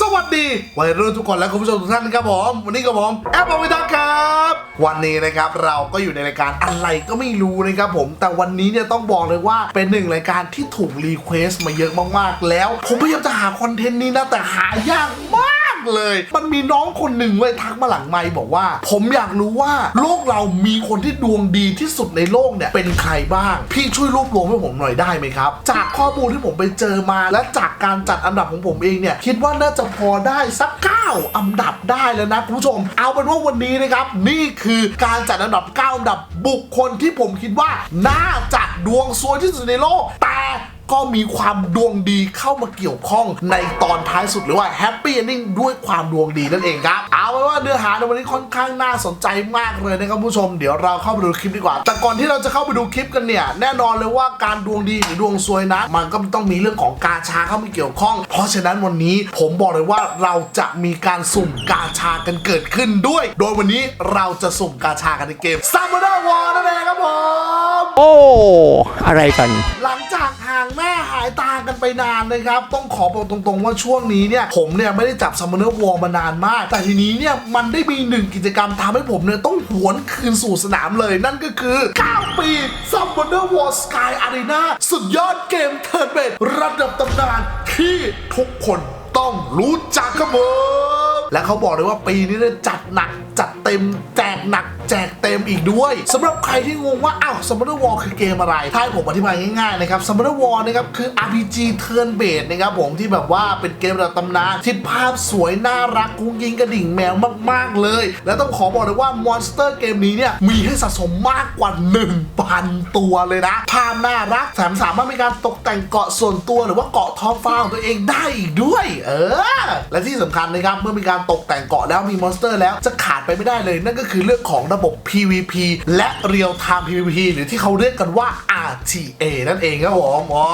สวัสดีวัยรุ่นทุกคนและคุณผู้ชมทุกท่านครับผมวันนี้กับผมแอปเอาไปทักครับ วันนี้นะครับเราก็อยู่ในรายการอะไรก็ไม่รู้นะครับผม แต่วันนี้เนี่ยต้องบอกเลยว่าเป็นหนึ่งรายการที่ถูกรีเควสต์มาเยอะมากๆแล้ว ผมพยายามจะหาคอนเทนต์นี้นะแต่หายากมาก เลย มันมีน้องคนหนึ่งเว้ยทักมาหลังไมค์บอกว่า ผมอยากรู้ว่าโลกเรามีคนที่ดวงดีที่สุดในโลกเนี่ยเป็นใครบ้าง พี่ช่วยรวบรวมให้ผมหน่อยได้ไหมครับ จากข้อมูลที่ผมไปเจอมา และจากการจัดอันดับของผมเองเนี่ยคิดว่าน่าจะพอได้สัก9อันดับได้แล้วนะคุณผู้ชม เอาเป็นว่าวันนี้นะครับ นี่คือการจัดอันดับ 9 อันดับบุคคลที่ผมคิดว่าน่าจะดวงซวยที่สุดในโลกแต่ ก็มีความดวงดีเข้ามาเกี่ยวข้องในตอนท้ายสุดหรือว่าแฮปปี้เอนดิ้งด้วยความดวงดีนั่นเองครับ เอาเป็นว่าเนื้อหาในวันนี้ค่อนข้างน่าสนใจมากเลยนะครับผู้ชม เดี๋ยวเราเข้าไปดูคลิปดีกว่า แต่ก่อนที่เราจะเข้าไปดูคลิปกันเนี่ย แน่นอนเลยว่าการดวงดีหรือดวงซวยนะมันก็ต้องมีเรื่องของกาชาเข้ามาเกี่ยวข้อง เพราะฉะนั้นวันนี้ผมบอกเลยว่าเราจะมีการสุ่มกาชากันเกิดขึ้นด้วย โดยวันนี้เราจะสุ่มกาชากันในเกม s u m m o n e r War นั่นเองครับผมโอ้อะไรกันหลังจากห่างหน้าหายตากันไปนานนะครับต้องขอบอกตรงๆว่าช่วงนี้เนี่ยผมเนี่ยไม่ได้จับ Summoner War มานานมาก แต่ทีนี้เนี่ยมันได้มีหนึ่งกิจกรรมทำให้ผมเนี่ยต้องหวนคืนสู่สนามเลยนั่นก็คือ 9 ปี Summoner War Sky Arena สุดยอดเกมเทิร์นเบดระดับตำนานที่ทุกคนต้องรู้จักครับผมและเขาบอกเลยว่าปีนี้เนี่ยจัดหนัก จัดเต็มแจกหนักแจกเต็มอีกด้วยสำหรับใครที่งงว่าอ้าว Summoner War คือเกมอะไรถ้าให้ผมอธิบายง่ายๆนะครับ Summoner War นะครับคือ RPG Turn Based นะครับผมที่แบบว่าเป็นเกมระดับตำนานที่ภาพสวยน่ารักกุ้งยิงกระดิ่งแมวมากๆเลย และต้องขอบอกเลยว่ามอนสเตอร์เกมนี้เนี่ยมีให้สะสมมากกว่า 1,000 ตัวเลยนะ ภาพน่ารักแถมสามารถมีการตกแต่งเกาะส่วนตัวหรือว่าเกาะท้องฟ้าของตัวเองได้อีกด้วย เออ และที่สำคัญนะครับเมื่อมีการตกแต่งเกาะแล้วมีมอนสเตอร์แล้วจะขาดไปไม่ได้เลย นั่นก็คือเรื่องของระบบ PVP และ Real Time PVP หรือที่เขาเรียกกันว่า RTA นั่นเองครับผมอ๋อ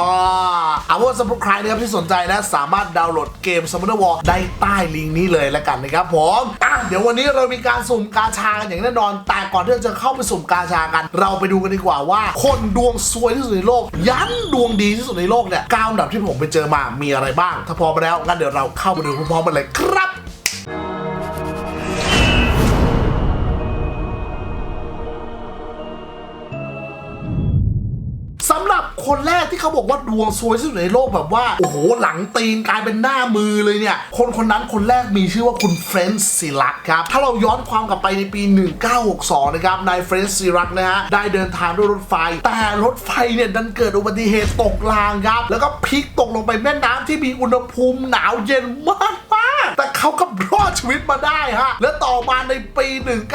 เอาว่าสำหรับใครนะครับที่สนใจนะสามารถดาวน์โหลดเกม Summoner War ได้ใต้ลิงก์นี้เลยแล้วกันนะครับผมอะเดี๋ยววันนี้เรามีการสุ่มกาชากันอย่างแน่นอน แต่ก่อนที่จะเข้าไปสุ่มกาชากัน เราไปดูกันดีกว่าว่า คนดวงซวยที่สุดในโลก ยันดวงดีที่สุดในโลกเนี่ยก้าอันดับที่ผมไปเจอมามีอะไรบ้าง ถ้าพร้อมแล้วงั้นเดี๋ยวเราเข้าไปดูพร้อมๆกันเลยครับ คนแรกที่เขาบอกว่าดวงซวยที่สุดในโลกแบบว่า โอ้โห หลังตีนกลายเป็นหน้ามือเลยเนี่ย คนคนนั้นคนแรกมีชื่อว่าคุณเฟรนซ์ซิลักครับ ถ้าเราย้อนความกลับไปในปี 1962 นะครับ นายเฟรนซ์ซิลักนะฮะ ได้เดินทางด้วยรถไฟ แต่รถไฟเนี่ยดันเกิดอุบัติเหตุตกรางครับ แล้วก็พลิกตกลงไปแม่น้ำที่มีอุณหภูมิหนาวเย็นมาก เขาก็รอดชีวิตมาได้ฮะ และต่อมาในปี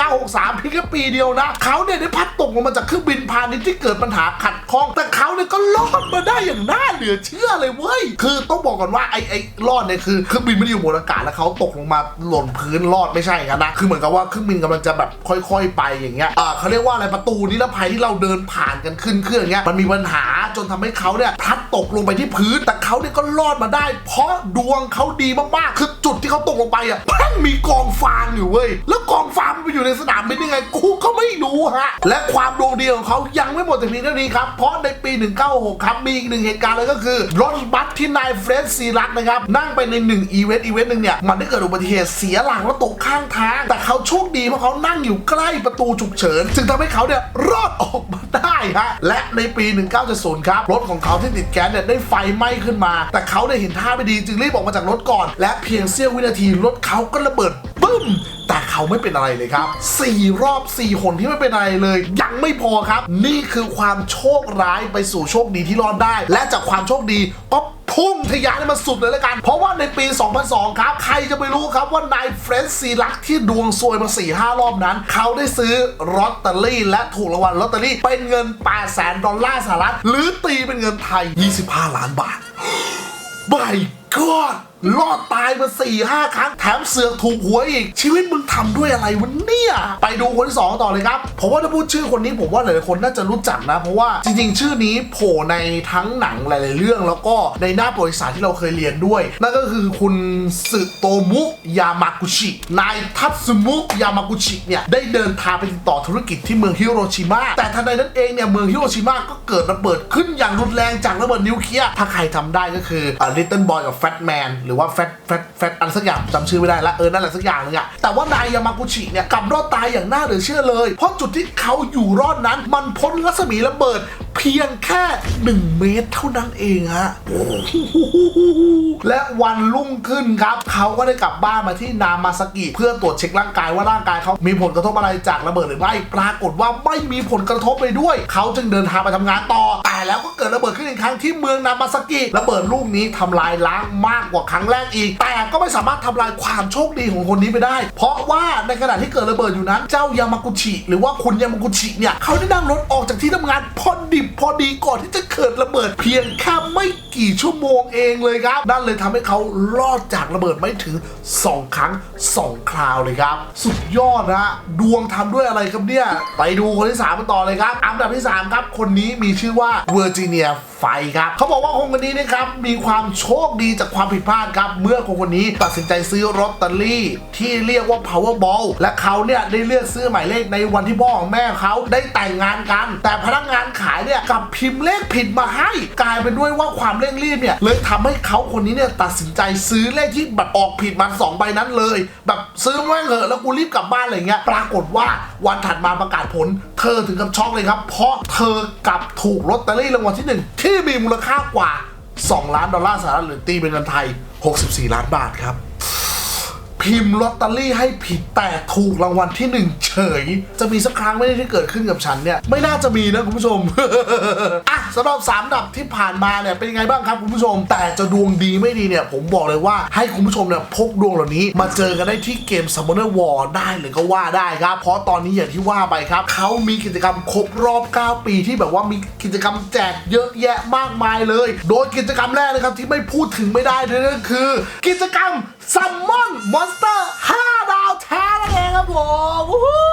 1963เพียงแค่ปีเดียวนะ เขาเนี่ยได้พัดตกลงมาจากเครื่องบินพาณิชย์ที่เกิดปัญหาขัดข้อง แต่เขาเนี่ยก็รอดมาได้อย่างน่าเหลือเชื่อเลยเว้ย คือต้องบอกก่อนว่าไอ้ไอ้รอดเนี่ยคือเครื่องบินไม่ได้อยู่บนอากาศแล้วเขาตกลงมาหล่นพื้นรอดไม่ใช่กันนะ คือเหมือนกับว่าเครื่องบินกำลังจะแบบค่อย ๆ ไปอย่างเงี้ยอ่าเขาเรียกว่าอะไรประตูนิรภัยที่เราเดินผ่านกันขึ้นเครื่องเงี้ยมันมีปัญหาจนทำให้เขาเนี่ยพลัดตกลงไปที่พื้นแต่เขาเนี่ยก็รอดมาได้ เพราะดวงเขาดีมากๆคือจุดที่เขาตกลงไปอะมันมีกองฟางอยู่เว้ย แล้วกองฟางมันไปอยู่ในสนามบินยังไงกูก็ไม่รู้ฮะ และความดวงดีของเขายังไม่หมดแต่เพียงเท่านี้ครับ เพราะในปี 196 ครับ มีอีกหนึ่งเหตุการณ์เลยก็คือ รถบัสที่นายเฟรดซีรักนะครับ นั่งไปในหนึ่งอีเวนต์อีเวนต์หนึ่งเนี่ย มันได้เกิดอุบัติเหตุเสียหลักแล้วตกข้างทาง แต่เขาโชคดีเพราะเขานั่งอยู่ใกล้ประตูฉุกเฉินจึงทำให้เขาเนี่ยรอดออกมาได้ฮะและในปี 1970 ครับรถของเขาที่ติดแก๊สเนี่ยได้ไฟไหม้ขึ้นมา แต่เขาได้เห็นท่าไม่ดีจึงรีบออกมาจากรถก่อน และเพียงเสี้ยววินาทีรถเขาก็ระเบิดบึ้ม แต่เขาไม่เป็นอะไรเลยครับ 4 รอบ4คนที่ไม่เป็นอะไรเลย ยังไม่พอครับ นี่คือความโชคร้ายไปสู่โชคดีที่รอดได้ และจากความโชคดีก็พุ่งทะยานให้มันสุดเลยละกัน เพราะว่าในปี 2002 ครับ ใครจะไปรู้ครับว่านายเฟรนซ์ซีลักที่ดวงซวยมา4-5 รอบนั้น เขาได้ซื้อลอตเตอรี่และถูกรางวัลลอตเตอรี่เป็นเงิน8 0 0 0 0ดอลลาร์สหรัฐ หรือตีเป็นเงินไทย 25 ล้านบาท My God รอดตายมา4ี่ห้าครั้ง แถมเสือกถูกหวยอีก ชีวิตมึงทำด้วยอะไรวะเนี่ย ไปดูคนที่2ต่อเลยครับ ผมว่าถ้าพูดชื่อคนนี้ผมว่าหลายๆคนน่าจะรู้จักนะ เพราะว่าจริงๆ ชื่อนี้โผล่ในทั้งหนังหลายๆเรื่อง แล้วก็ในหน้าประวัติศาสตร์ที่เราเคยเรียนด้วย นั่นก็คือคุณสึโตมุยามากุชินายทัตสึมุยามากุชิเนี่ยได้เดินทางไปติดต่อธุรกิจที่เมืองฮิโรชิมาแต่ทันใดนั้นเองเนี่ยเมืองฮิโรชิมาก็เกิดระเบิดขึ้นอย่างรุนแรงจากระเบิดนิวเคลียร์ถ้าใครจำได้ก็คือ Little Boy กับ Fat Man หรือว่าแฟตแฟตแฟตอะไรสักอย่างจำชื่อไม่ได้ละเออนั่นแหละสักอย่างนึงอะแต่ว่านายยามากุชิเนี่ยกลับรอดตายอย่างน่าเหลือเชื่อเลย เพราะจุดที่เขาอยู่รอดนั้น มันพ้นรัศมีระเบิด เพียงแค่ 1 เมตรเท่านั้นเองฮะและวันรุ่งขึ้นครับ เขาก็ได้กลับบ้านมาที่นามาสกิ เพื่อตรวจเช็คร่างกายว่าร่างกายเขามีผลกระทบอะไรจากระเบิดหรือไม่ปรากฏว่าไม่มีผลกระทบเลยด้วย เขาจึงเดินทางไปทำงานต่อ แต่แล้วก็เกิดระเบิดขึ้นอีกครั้งที่เมืองนามาสกิระเบิดลูกนี้ทำลายล้างมากกว่าครั้งแรกอีก แต่ก็ไม่สามารถทำลายความโชคดีของคนนี้ไปได้ เพราะว่าในขณะที่เกิดระเบิดอยู่นั้น เจ้ายามากุชิ หรือว่าคุณยามากุชิเนี่ยเขาได้นั่งรถออกจากที่ทำงานพอดิบพอดีก่อนที่จะเกิดระเบิดเพียงแค่ไม่กี่ชั่วโมงเองเลยครับนั่นเลยทำให้เขารอดจากระเบิดไม่ถึง 2 ครั้ง 2 คราวเลยครับ สุดยอดนะดวงทำด้วยอะไรครับเนี่ย ไปดูคนที่3มาต่อเลยครับ อันดับที่ 3 ครับ คนนี้มีชื่อว่าเวอร์จิเนียไฟครับ เขาบอกว่าคนคนนี้นะครับมีความโชคดีจากความผิดพลาดครับ เมื่อคนคนนี้ตัดสินใจซื้อลอตเตอรี่ ที่เรียกว่า Powerball และเขาเนี่ยได้เลือกซื้อหมายเลขในวันที่พ่อของแม่เขาได้แต่งงานกัน แต่พนักงานขายเนี่ยกลับพิมพ์เลขผิดมาให้ กลายเป็นด้วยว่าความเร่งรีบเนี่ยเลยทำให้เขาคนนี้เนี่ยตัดสินใจซื้อเลขที่แบบออกผิดมาสองใบนั้นเลย แบบซื้อแม่งเหอะแล้วกูรีบกลับบ้านอะไรเงี้ยปรากฏว่าวันถัดมาประกาศผล เธอถึงกับช็อกเลยครับ เพราะเธอกลับถูกลอตเตอรี่รางวัลที่หนึ่งที่มีมูลค่ากว่า 2 ล้านดอลลาร์สหรัฐหรือตีเป็นเงินไทย 64 ล้านบาทครับ พิมพ์ลอตเตอรี่ให้ผิดแต่ถูกรางวัลที่หนึ่งเฉย จะมีสักครั้งไม่ได้ที่เกิดขึ้นกับฉันเนี่ย ไม่น่าจะมีนะคุณผู้ชม อะสำหรับสามดับที่ผ่านมาเนี่ยเป็นยังไงบ้างครับคุณผู้ชม แต่จะดวงดีไม่ดีเนี่ย ผมบอกเลยว่าให้คุณผู้ชมเนี่ยพกดวงเหล่านี้ มาเจอกันได้ที่เกม Summoner War ได้เลยก็ว่าได้ครับ เพราะตอนนี้อย่างที่ว่าไปครับเขามีกิจกรรมครบรอบ 9 ปีที่แบบว่ามีกิจกรรมแจกเยอะแยะมากมายเลย โดยกิจกรรมแรกนะครับที่ไม่พูดถึงไม่ได้เลยนั่นคือ กิจกรรมซัมมอนมอนสเตอร์5ดาวแท้นั่นเองครับผมวู้ฮู้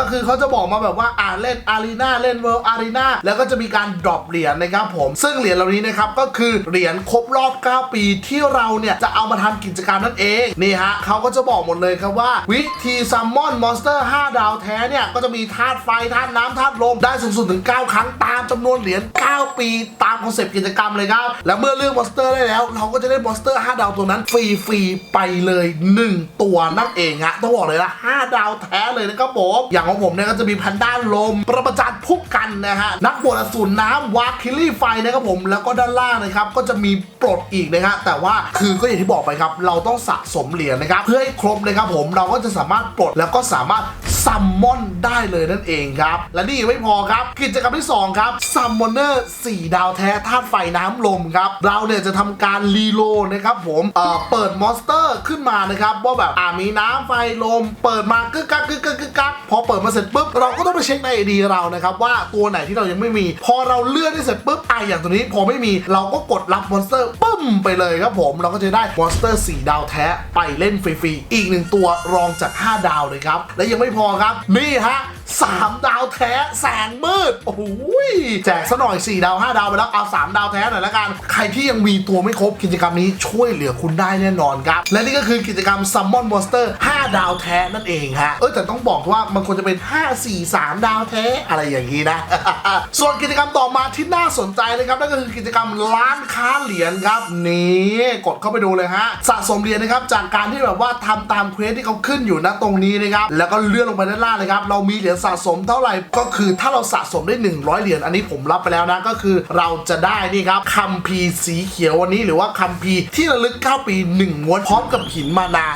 ก็คือเขาจะบอกมาแบบว่าอ่าเล่นอารีนาเล่นเวิลด์อารีนาแล้วก็จะมีการดรอปเหรียญนะครับผม ซึ่งเหรียญเหล่านี้นะครับก็คือเหรียญครบรอบ 9 ปีที่เราเนี่ยจะเอามาทำกิจกรรมนั่นเองนี่ฮะเขาก็จะบอกหมดเลยครับว่า วิธีซัมมอนมอนสเตอร์ 5 ดาวแท้เนี่ยก็จะมีธาตุไฟธาตุน้ำธาตุลมได้สูงสุดถึง 9 ครั้งตามจำนวนเหรียญ9ปีตามคอนเซปต์กิจกรรมเลยครับและเมื่อเลือกมอนสเตอร์ได้แล้ว เราก็จะได้มอนสเตอร์ 5 ดาวตัวนั้นฟรีๆไปเลย 1 ตัวนั่นเองฮะต้องบอกเลยนะ5ดาวแท้เลยนะครับผมอย่างของผมเนี่ยก็จะมีแพนด้าลม ประประจันพุกกันนะฮะนักบวชอสูรน้ำวาคิลี่ไฟนะครับผมแล้วก็ด้านล่างนะครับก็จะมีปลดอีกนะฮะแต่ว่าคือก็อย่างที่บอกไปครับ เราต้องสะสมเหรียญนะครับเพื่อให้ครบนะครับผมเราก็จะสามารถปลดแล้วก็สามารถ ซัมมอนได้เลยนั่นเองครับ และนี่ไม่พอครับ กิจกรรมที่ 2 ครับซัมมอนเนอร์4ดาวแท้ธาตุไฟน้ำลมครับ เราเนี่ยจะทำการรีโลนะครับผมเอ่อเปิดมอนสเตอร์ขึ้นมานะครับว่าแบบอ่ามีน้ำไฟลม เปิดมากึกกักกึกกักกึกกักพอเปิดมาเสร็จปุ๊บเราก็ต้องไปเช็คในไอดีเรานะครับว่าตัวไหนที่เรายังไม่มี พอเราเลื่อนได้เสร็จปุ๊บอะอย่างตัวนี้พอไม่มีเราก็กดรับมอนสเตอร์ปึ้มไปเลยครับผมเราก็จะได้มอนสเตอร์4ดาวแท้ไปเล่นฟรีๆอีกหนึ่งตัวรองจาก 5 ดาวเลยครับและยังไม่พอครับ นี่ฮะ3ดาวแท้แสงมืด โอ้โหแจกซะหน่อย 4 ดาว 5 ดาวไปแล้วเอา 3 ดาวแท้หน่อยละกัน ใครที่ยังมีตัวไม่ครบกิจกรรมนี้ช่วยเหลือคุณได้แน่นอนครับ และนี่ก็คือกิจกรรม Summon Monster 5 ดาวแท้นั่นเองฮะ เออแต่ต้องบอกว่ามันควรจะเป็น 5 4 3 ดาวแท้อะไรอย่างนี้นะ ส่วนกิจกรรมต่อมาที่น่าสนใจนะครับนั่นก็คือกิจกรรมร้านค้าเหรียญครับนี่กดเข้าไปดูเลยฮะสะสมเหรียญนะครับจากการที่แบบว่าทำตามเควสที่เขาขึ้นอยู่นะตรงนี้นะครับแล้วก็เลื่อนลงไปด้านล่างเลยครับ เรามีเหรียญสะสมเท่าไหร่ก็คือถ้าเราสะสมได้ 100 เหรียญอันนี้ผมรับไปแล้วนะก็คือเราจะได้นี่ครับคัมภีร์สีเขียววันนี้ หรือว่าคัมภีร์ที่ระลึก 9 ปี 1 ม้วนพร้อมกับหินมานา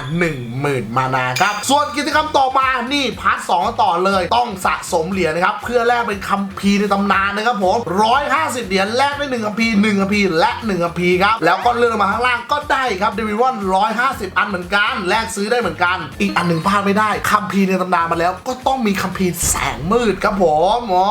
10,000 มานาครับ ส่วนกิจกรรมต่อมานี่พาร์ท2ต่อเลยต้องสะสมเหรียญนะครับเพื่อแลกเป็นคัมภีร์ในตำนานนะครับผม150 เหรียญแลกได้1คัมภีร์1คัมภีร์และ1คัมภีร์ครับแล้วก็เลื่อนลงมาข้างล่างก็ได้ครับเดวิวอน150 อันเหมือนกันแลกซื้อได้เหมือนกัน อีกอันหนึ่งพลาดไม่ได้คัมภีร์ในตำนานมาแล้วก็ต้องมีคัมภีร์แสงมืดครับผมอ๋อ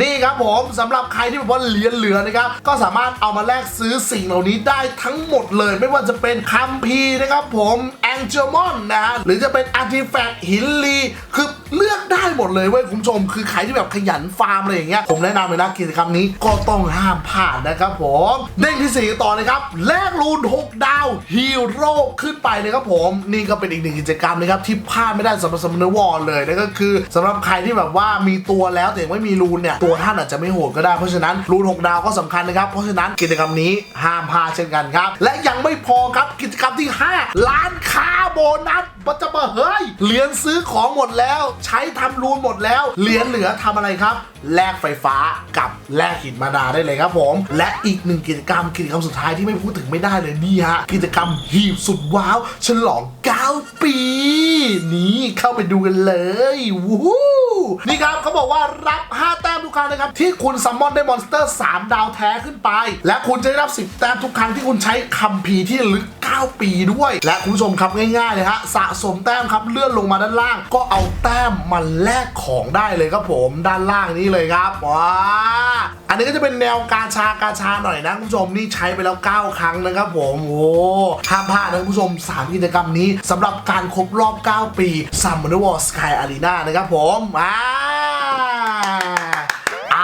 นี่ครับผมสำหรับใครที่แบบว่าเหรียญเหลือนะครับก็สามารถเอามาแลกซื้อสิ่งเหล่านี้ได้ทั้งหมดเลย ไม่ว่าจะเป็นคัมภีร์นะครับผมแองเจลมอนนะฮะหรือจะเป็นอาร์ติแฟกต์หินลีคือเลือกได้หมดเลยเว้ยคุณผู้ชม คือใครที่แบบขยันฟาร์มอะไรอย่างเงี้ยผมแนะนำเลยนะกิจกรรมนี้ก็ต้องห้ามพลาดนะครับผมเด้งที่ 4 ต่อนะครับแลกรูน6ดาวฮีโร่ขึ้นไปนะครับผมนี่ก็เป็นอีกหนึ่งกิจกรรมนะครับที่พลาดไม่ได้สำหรับสมนวอลเลยนั่นก็คือสำหรับใครที่แบบว่ามีตัวแล้วแต่ยังไม่มีรูนเนี่ยตัวท่านอาจจะไม่โหดก็ได้เพราะฉะนั้นรูน6ดาวก็สำคัญนะครับเพราะฉะนั้นกิจกรรมนี้ห้ามพลาดเช่นกันครับและยังไม่พอครับกิจกรรมที่ 5 ล้านค้าโบนัสมันจะมาเฮ้ยเหรียญซื้อของหมดแล้วใช้ทำรูนหมดแล้ว เหรียญเหลือทำอะไรครับ แลกไฟฟ้ากับแลกหินมานาได้เลยครับผม และอีกหนึ่งกิจกรรมกิจกรรมสุดท้ายที่ไม่พูดถึงไม่ได้เลยนี่ฮะกิจกรรมหีบสุดว้าว ฉลอง 9 ปี นี่เข้าไปดูกันเลยวู้นี่ครับเขาบอกว่ารับ 5 แต้มทุกครั้งนะครับ ที่คุณซัมมอนได้มอนสเตอร์ 3 ดาวแท้ขึ้นไป และคุณจะได้รับ 10 แต้มทุกครั้งที่คุณใช้คัมภีร์ที่ลึก 9 ปีด้วย และคุณผู้ชมครับง่ายๆเลยฮะสะสมแต้มครับเลื่อนลงมาด้านล่าง ก็เอาแต้มมาแลกของได้เลยครับผมด้านล่างนี้เลยครับว้าอันนี้ก็จะเป็นแนวกาชากาชาหน่อยนะคุณผู้ชมนี่ใช้ไปแล้ว 9 ครั้งนะครับผมโอ้ห้ามพลาดนะคุณผู้ชม 3 กิจกรรมนี้สำหรับการครบรอบ 9 ปี Summoner War Sky Arena นะครับผมอ่า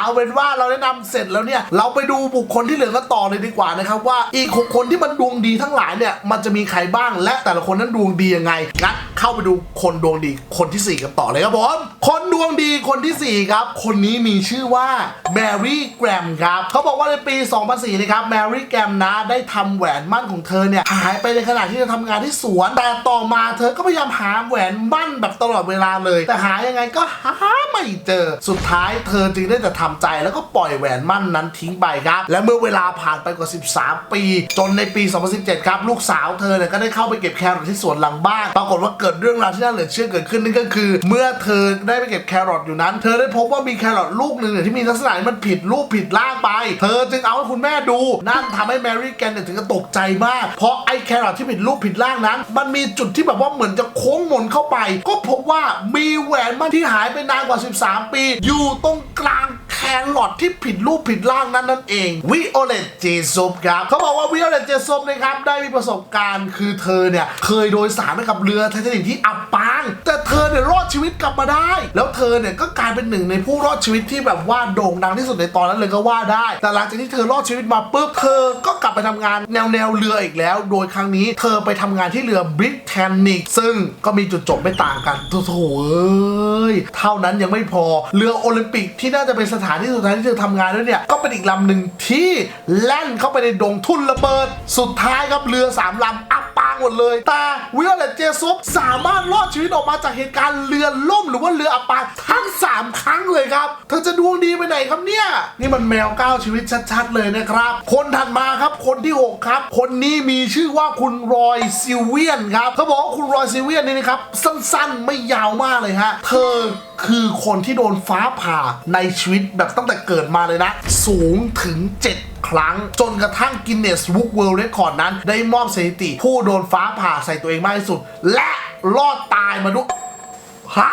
เอาเป็นว่าเราแนะนำเสร็จแล้วเนี่ย เราไปดูบุคคลที่เหลือกันต่อเลยดีกว่านะครับว่าอีกหกคนที่มันดวงดีทั้งหลายเนี่ยมันจะมีใครบ้างและแต่ละคนนั้นดวงดียังไงงั้นเข้าไปดูคนดวงดีคนที่ 4 กันต่อเลยครับผมคนดวงดีคนทีสี่4 ครับ คนนี้มีชื่อว่าแมรี่แกรมครับเขาบอกว่าในปี 2004นะครับแมรี่แกรมนะได้ทำแหวนมั่นของเธอเนี่ยหายไปในขณะที่เธอทำงานที่สวน แต่ต่อมาเธอก็พยายามหาแหวนมั่นแบบตลอดเวลาเลย แต่หายังไงก็หาไม่เจอ สุดท้ายเธอจึงได้แต่ทำใจแล้วก็ปล่อยแหวนมั่นนั้นทิ้งไปครับ และเมื่อเวลาผ่านไปกว่า 13 ปี จนในปี 2017 ครับ ลูกสาวเธอเนี่ยก็ได้เข้าไปเก็บแครอทที่สวนหลังบ้าน ปรากฏว่าเกิดเรื่องราวที่น่าเหลือเชื่อเกิดขึ้นนั่นก็คือ เมื่อเธอได้ไปเก็บแครอทอยู่นั้น เธอได้พบว่ามีแครอทลูกหนึ่งเนี่ยที่มีลักษณะมันผิดรูปผิดร่างไป เธอจึงเอาให้คุณแม่ดู นั่นทำให้แมรี่แกนเนี่ยถึงกับตกใจมาก เพราะไอ้แครอทที่ผิดรูปผิดร่างนั้น มันมีจุดที่แบบว่าเหมือนจะโค้งมนเข้าไป ก็พบว่ามีแหวนมั่นที่หายไปนานกว่า 13 ปี อยู่ตรง รอทที่ผิดรูปผิดร่างนั้นนั่นเองวิโอเลตเจซุปครับเขาบอกว่าวิโอเลตเจซุปนะครับได้มีประสบการณ์คือเธอเนี่ยเคยโดยสารไปกับเรือไททานิกที่อับปาง แต่เธอเนี่ยรอดชีวิตกลับมาได้ แล้วเธอเนี่ยก็กลายเป็นหนึ่งในผู้รอดชีวิตที่แบบว่าโด่งดังที่สุดในตอนนั้นเลยก็ว่าได้ แต่หลังจากที่เธอรอดชีวิตมาปุ๊บเธอก็กลับไปทำงานแนวแนวเรืออีกแล้ว โดยครั้งนี้เธอไปทำงานที่เรือบริ t แทนนิกซึ่งก็มีจุดจบไม่ต่างกันโถเอ้ยเท่านั้นยังไม่พอเรือโอลิมปิกที่น่าจะเป็นสถานที่สุดท้ายที่เธอทำงานด้วยเนี่ย ก็เป็นอีกลำหนึ่งที่แล่นเข้าไปในดงทุ่นระเบิด สุดท้ายครับเรือสามลำอัปางหมดเลย แต่วิโอเลตเจซุปสามารถรอดชีวิตออกมาจากเหตุการณ์เรือล่มหรือว่าเรืออับปางทั้ง 3 ครั้งเลยครับ เธอจะดวงดีไปไหนครับเนี่ย นี่มันแมวก้าวชีวิตชัดๆเลยนะครับ คนถัดมาครับคนที่ 6 ครับ คนนี้มีชื่อว่าคุณรอยซิเวียนครับเขาบอกว่าคุณรอยซิเวียนนี่นะครับ สั้นๆไม่ยาวมากเลยฮะ เธอคือคนที่โดนฟ้าผ่าในชีวิตแบบตั้งแต่เกิดมาเลยนะ สูงถึง 7 ครั้ง จนกระทั่งกินเนสบุ๊กเวิลด์เรคคอร์ดนั้น ได้มอบสถิติ ผู้โดนฟ้าผ่าใส่ตัวเองมากที่สุด และรอดตายมาด้วยฮะ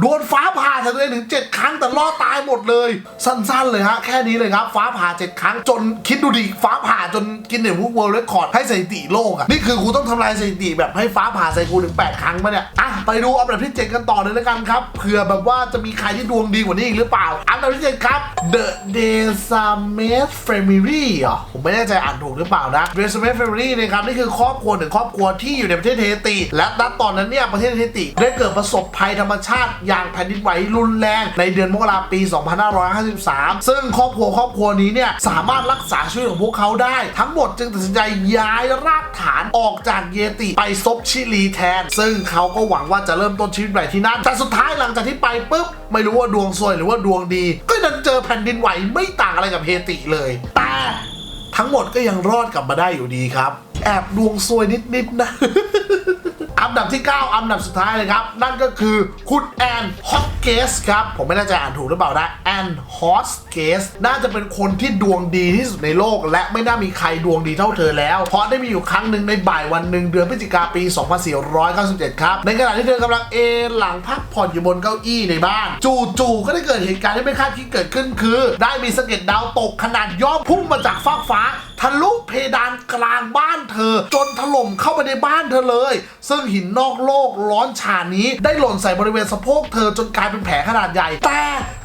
โดนฟ้าผ่าใส่ตัวเองถึง 7 ครั้งแต่รอดตายหมดเลย สั้นๆเลยฮะ แค่นี้เลยครับ ฟ้าผ่า 7 ครั้ง จนคิดดูดิฟ้าผ่าจนกินเนสบุ๊กเวิลด์เรคคอร์ดให้สถิติโลกอะนี่คือกูต้องทำลายสถิติแบบให้ฟ้าผ่าใส่กูถึง 8 ครั้งปะเนี่ยอะ ไปดูอันดับที่ 7 กันต่อเลยแล้วกันครับเผื่อแบบว่าจะมีใครที่ดวงดีกว่านี้อีกหรือเปล่า อันดับที่ 7 ครับ The d e s a m e s Family อะผมไม่แน่ใจอ่านถูกหรือเปล่านะ d e s a m e s Family นะครับนี่คือครอบครัวหนึ่งครอบครัวที่อยู่ในประเทศเฮติ และณตอนนั้นเนี่ยประเทศเฮติ ได้เกิดประสบภัยธรรมชาติอย่างแผ่นดินไหวรุนแรงในเดือนมกราปี 2553 ซึ่งครอบครัวครอบครัวนี้เนี่ยสามารถรักษาชีวิตของพวกเขาได้ ทั้งหมดจึงตัดสินใจย้ายรากฐานออกจากเยติไปซบชิลีแทน ซึ่งเขาก็หวังว่าจะเริ่มต้นชีวิตใหม่ที่นั่น แต่สุดท้ายหลังจากที่ไปปุ๊บ ไม่รู้ว่าดวงซวยหรือว่าดวงดี ก็ดันเจอแผ่นดินไหวไม่ต่างอะไรกับเฮติเลย แต่ทั้งหมดก็ยังรอดกลับมาได้อยู่ดีครับ แอบดวงซวยนิดๆนะอันดับที่ 9 อันดับสุดท้ายเลยครับ นั่นก็คือคุณแอนฮอตเก เกสครับ ผมไม่แน่ใจอ่านถูกหรือเปล่านะแอนฮอสเกสน่าจะเป็นคนที่ดวงดีที่สุดในโลก และไม่น่ามีใครดวงดีเท่าเธอแล้ว เพราะได้มีอยู่ครั้งหนึ่งในบ่ายวันหนึ่งเดือนพฤศจิกาปี 2497 ครับ ในขณะที่เธอกำลังเอนหลังพักผ่อนอยู่บนเก้าอี้ในบ้าน จู่ๆก็ได้เกิดเหตุการณ์ที่ไม่คาดคิดเกิดขึ้นคือ ได้มีสะเก็ดดาวตกขนาดย่อมพุ่งมาจากฟากฟ้าทะลุเพดานกลางบ้านเธอ จนถล่มเข้าไปในบ้านเธอเลย ซึ่งหินนอกโลกร้อนฉานี้ได้หล่นใส่บริเวณสะโพกเธอจนกลายเป็นแผลขนาดใหญ่ แต่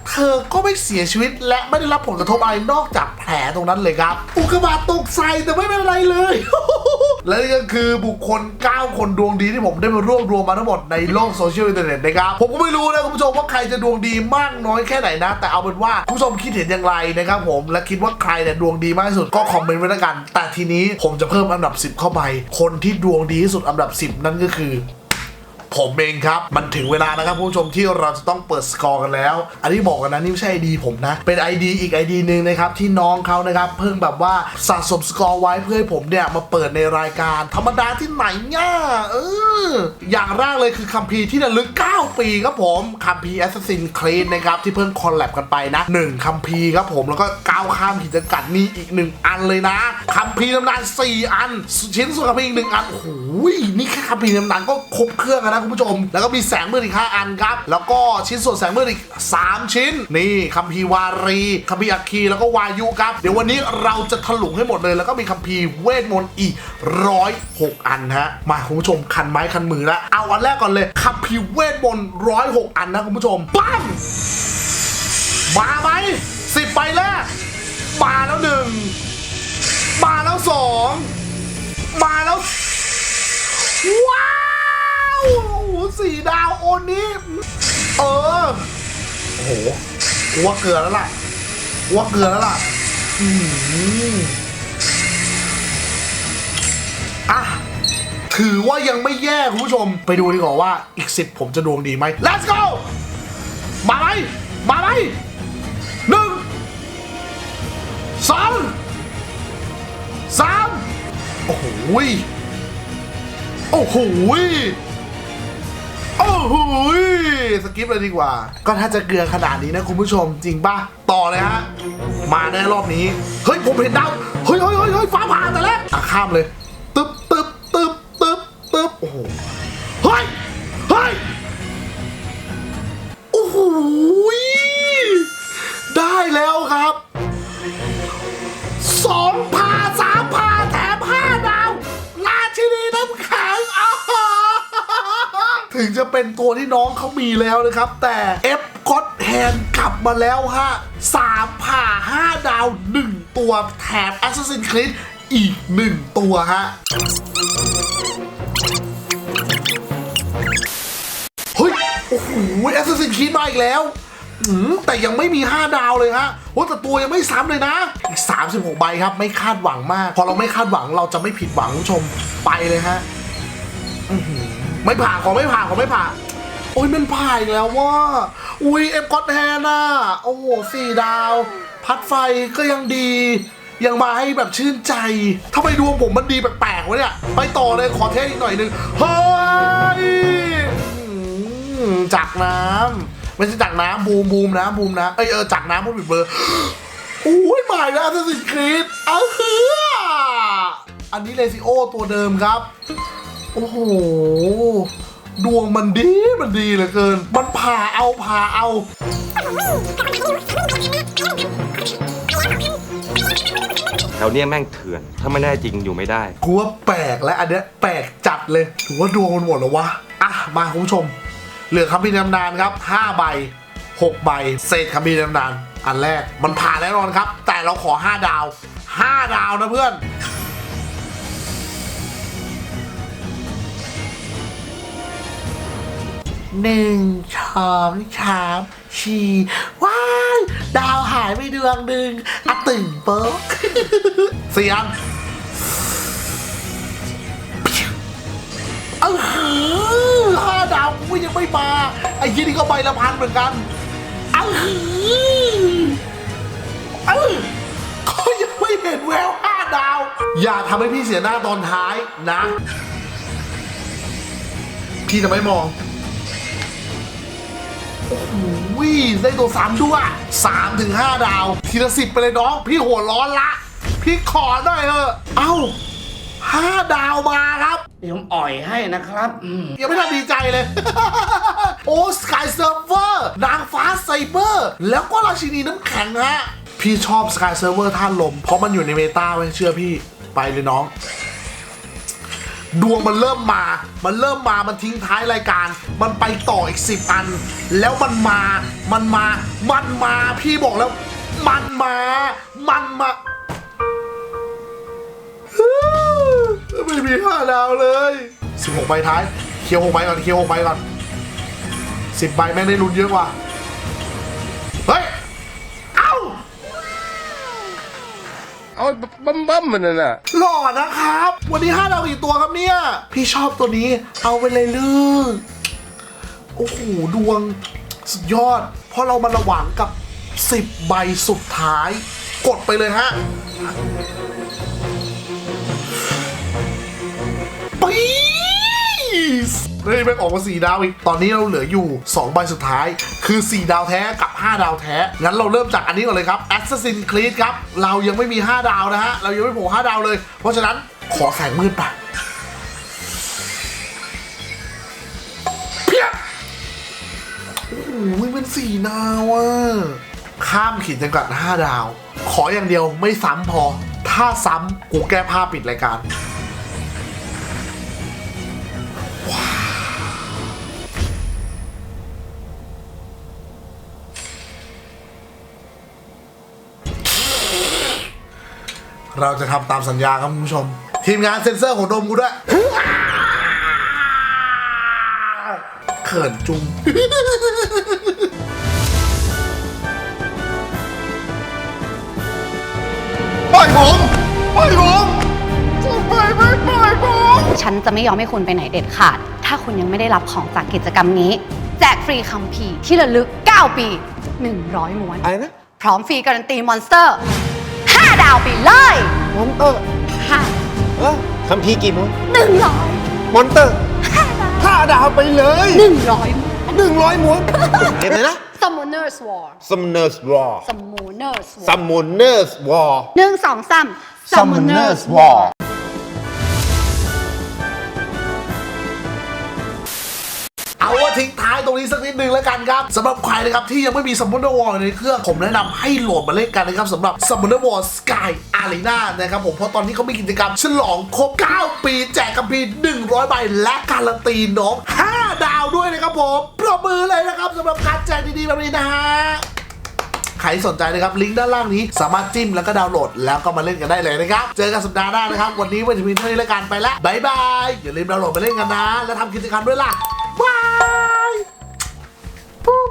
เธอก็ไม่เสียชีวิต และไม่ได้รับผลกระทบอะไรนอกจากแผลตรงนั้นเลยครับ อุกกาบาตตกใส่แต่ไม่เป็นไรเลย และนี่ก็คือบุคคล 9 คนดวงดีที่ผมได้มารวบรวมมาทั้งหมดในโลกโซเชียลอินเทอร์เน็ตนะครับ ผมก็ไม่รู้นะคุณผู้ชมว่าใครจะดวงดีมากน้อยแค่ไหนนะ แต่เอาเป็นว่าคุณผู้ชมคิดเห็นอย่างไรนะครับผมและคิดว่าใครเนี่ยดวงดีมากที่สุดก็คอมเมนต์ไว้แล้วกัน แต่ทีนี้ผมจะเพิ่มอันดับ 10 เข้าไป คนที่ดวงดีที่สุดอันดับ 10 นั่นก็คือ ผมเองครับ มันถึงเวลาแล้วครับผู้ชมที่เราจะต้องเปิดสกอร์กันแล้ว อันนี้บอกกันนะนี่ไม่ใช่ไอดีผมนะ เป็น ID อีก ID หนึ่งนะครับที่น้องเขานะครับเพิ่งแบบว่าสะสมสกอร์ไว้เพื่อให้ผมเนี่ยมาเปิดในรายการ ธรรมดาที่ไหนเนี่ยเอออย่างแรกเลยคือคัมภีร์ที่ระลึก 9 ปีครับผมคัมภีร์ Assassin's Creed นะครับที่เพิ่งคอลแลบกันไปนะ1คัมภีร์ครับผมแล้วก็ก้าวข้ามขีดจำกัดนี่อีก 1 อันเลยนะคัมภีร์ตำนาน4 อัน ชิ้นส่วนคัมภีร์อีกหนึ่งอันโอ้โหนี่แค่คัมภีร์ตำนานก็ครบเครื่องแล้วนะคุณผู้ชม แล้วก็มีแสงมืดอีก 5 อันครับ แล้วก็ชิ้นส่วนแสงมืดอีก 3 ชิ้น นี่คัมภีร์วารีคัมภีร์อัคคีแล้วก็วายุครับ เดี๋ยววันนี้เราจะถลุงให้หมดเลย แล้วก็มีคัมภีร์เวทมนต์อีกร้อยหกอันฮะ มาคุณผู้ชมคันไม้คันมือแล้วเอาอันแรกก่อนเลยคัมภีร์เวทมนต์ร้อยหกอันนะคุณผู้ชมปั้งมาไหมสิบใบแรกมาแล้วหนึ่งมาแล้วสองมาแล้วว้า โอ้โหสี่ดาวโอนนี้เออ โอ้โหกูว่าเกลือแล้วล่ะกูว่าเกลือแล้วล่ะอืมอะถือว่ายังไม่แย่คุณผู้ชม ไปดูดีกว่าว่าอีกสิบผมจะดวงดีไหม let's go มาไหมมาไหมหนึ่งสองสามโอ้โหโอ้โห อ้โหสกิปเลยดีกว่า ก็ถ้าจะเกลือขนาดนี้นะคุณผู้ชมจริงป่ะ ต่อเลยฮะ มาแน่รอบนี้ เฮ้ย ผมเห็นดาว เฮ้ยเฮ้ยเฮ้ยฟ้าผ่าแต่แรกอะข้ามเลย ตึ๊บตึ๊บ เป็นตัวที่น้องเขามีแล้วนะครับ แต่เอฟก็ตแฮนกลับมาแล้วฮะสามผ่าห้าดาวหนึ่งตัวแถม Assassin's Creed อีกหนึ่งตัวฮะเฮ้ย โอ้โหแอสซัสซินคีดมาอีกแล้วแต่ยังไม่มี 5 ดาวเลยฮะโอ้แต่ตัวยังไม่ซ้ำเลยนะ อีก 36 ใบครับ ไม่คาดหวังมาก พอเราไม่คาดหวังเราจะไม่ผิดหวังคุณผู้ชมไปเลยฮะอื ไม่ผ่าขอไม่ผ่าขอไม่ผ่า โอ้ยมันผ่าอีกแล้วว่า อุ้ยเอฟก็อตแฮน่ะโอ้โหสี่ดาว พัดไฟก็ยังดี ยังมาให้แบบชื่นใจทำไมดวงผมมันดีแปลกๆวะเนี่ย ไปต่อเลยขอเทสอีกหน่อยหนึงเฮ้ยจากน้ำไม่ใช่จากน้ำบูมบูมนะบูมนะ เอยเออจากน้ำพูดผิดเบอร์อุ้ยมาอีกแล้ว Assassin's Creed เอาเฮืออันนี้เลซิโอตัวเดิมครับ โอ้โห ดวงมันดีมันดีเหลือเกิน มันผ่าเอาผ่าเอาแถวเนี้ยแม่งเถื่อน ถ้าไม่แน่จริงอยู่ไม่ได้ กูว่าแปลกและอันเนี้ยแปลกจัดเลยถือว่าดวงมันหมดแล้ววะ อะ มาคุณผู้ชม เหลือคำพินำนานครับ5ใบ6ใบเศษคำพินำนานอันแรกมันผ่านแน่นอนครับ แต่เราขอ 5 ดาว 5 ดาวนะเพื่อน หนึ่งสองสามสี่ว้ายดาวหายไปดวงหนึ่งอะตึงโป๊กเสียงเออห้าดาวกูยังไม่มา ไอ้ยี่นี่ก็ใบละพันเหมือนกันเออเออก็ยังไม่เห็นแววห้าดาว อย่าทำให้พี่เสียหน้าตอนท้ายนะ พี่จะไม่มอง โอ้โหได้ตัวสามด้วยสามถึงห้าดาว ทีละสิบไปเลยน้อง พี่หัวร้อนละ พี่ขอหน่อยเถอะเอ้าห้าดาวมาครับ เดี๋ยวผมอ่อยให้นะครับอืมยังไม่ทันดีใจเลย โอ้สกายเซิร์ฟเวอร์นางฟ้าไซเบอร์ แล้วก็ราชินีน้ำแข็งฮะพี่ชอบสกายเซิร์ฟเวอร์ท่านลม เพราะมันอยู่ในเมตาไว้ยเชื่อพี่ไปเลยน้อง ดวงมันเริ่มมา มันเริ่มมา มันทิ้งท้ายรายการ มันไปต่ออีกสิบอัน แล้วมันมา มันมา มันมา พี่บอกแล้ว มันมา มันมา ไม่มีห้าดาวเลยสิบหกใบท้าย เคียวหกใบก่อน เคียวหกใบก่อนสิบใบแม่งได้ลุ้นเยอะกว่า เฮ้ย เอาบั้มบั้มมันน่ะนะหล่อนะครับ วันนี้ห้าดาวกี่ตัวครับเนี่ย พี่ชอบตัวนี้ เอาไปเลยลือโอ้โห ดวงสุดยอด เพราะเรามาระหว่างกับ 10 ใบสุดท้าย กดไปเลยฮะ สเฮ้ยแม่งออกมา4ดาวอีก ตอนนี้เราเหลืออยู่ 2 ใบสุดท้าย คือ 4 ดาวแท้กับ 5 ดาวแท้ งั้นเราเริ่มจากอันนี้ก่อนเลยครับ Assassin Creed ครับ เรายังไม่มี 5 ดาวนะฮะ เรายังไม่โผล่5ดาวเลย เพราะฉะนั้นขอแสงมืดไปเพียบโอ้โหมันสี่ดาวอะข้ามขีดจำกัด5ดาว ขออย่างเดียวไม่ซ้ำพอ ถ้าซ้ำกูแก้ผ้าปิดรายการ เราจะทำตามสัญญาครับคุณผู้ชม ทีมงานเซ็นเซอร์ของโดมกูด้วยเขินจุงปล่อยผมปล่อยผมปล่อยไม่ปล่อยผมฉันจะไม่ยอมให้คุณไปไหนเด็ดขาด ถ้าคุณยังไม่ได้รับของจากกิจกรรมนี้ แจกฟรีคัมภีร์ที่ระลึก 9 ปี 100 ม้วน อะไรนะ พร้อมฟรีการันตีมอนสเตอร์5 ดาวไปเลยมอนเตอร์5เออคัมภีร์กี่ม้วน100มอนเตอร์ห้าดาวไปเลย100ม้วนหนึ่งร้อยม้วนเห็นไหมนะ Summoner's War Summoner's War Summoner's War Summoner's War หนึ่งสองสาม Summoner's War ดนึงแล้วกันครับสำหรับใครนะครับที่ยังไม่มี Summoner War ในเครื่องผมแนะนำให้โหลดมาเล่นกันนะครับสำหรับ Summoner War Sky Arena นานะครับผมเพราะตอนนี้เขามีกิจกรรมฉลองครบ 9 ปีแจกกัมพี100ใบและการันตีน้อง 5 ดาวด้วยนะครับผมปรบมือเลยนะครับสำหรับการแจกดีๆแบบนี้นะฮะใครสนใจนะครับลิงก์ด้านล่างนี้สามารถจิ้มแล้วก็ดาวน์โหลดแล้วก็มาเล่นกันได้เลยนะครับเจอกันสัปดาห์หน้านะครับ วันนี้วันที่มีเท่านี้แล้วกันไปแล้วบายบายอย่าลืมดาวน์โหลดไปเล่นกันนะ แล้วทำกิจกรรมด้วยล่ะบาย ปุ๊บ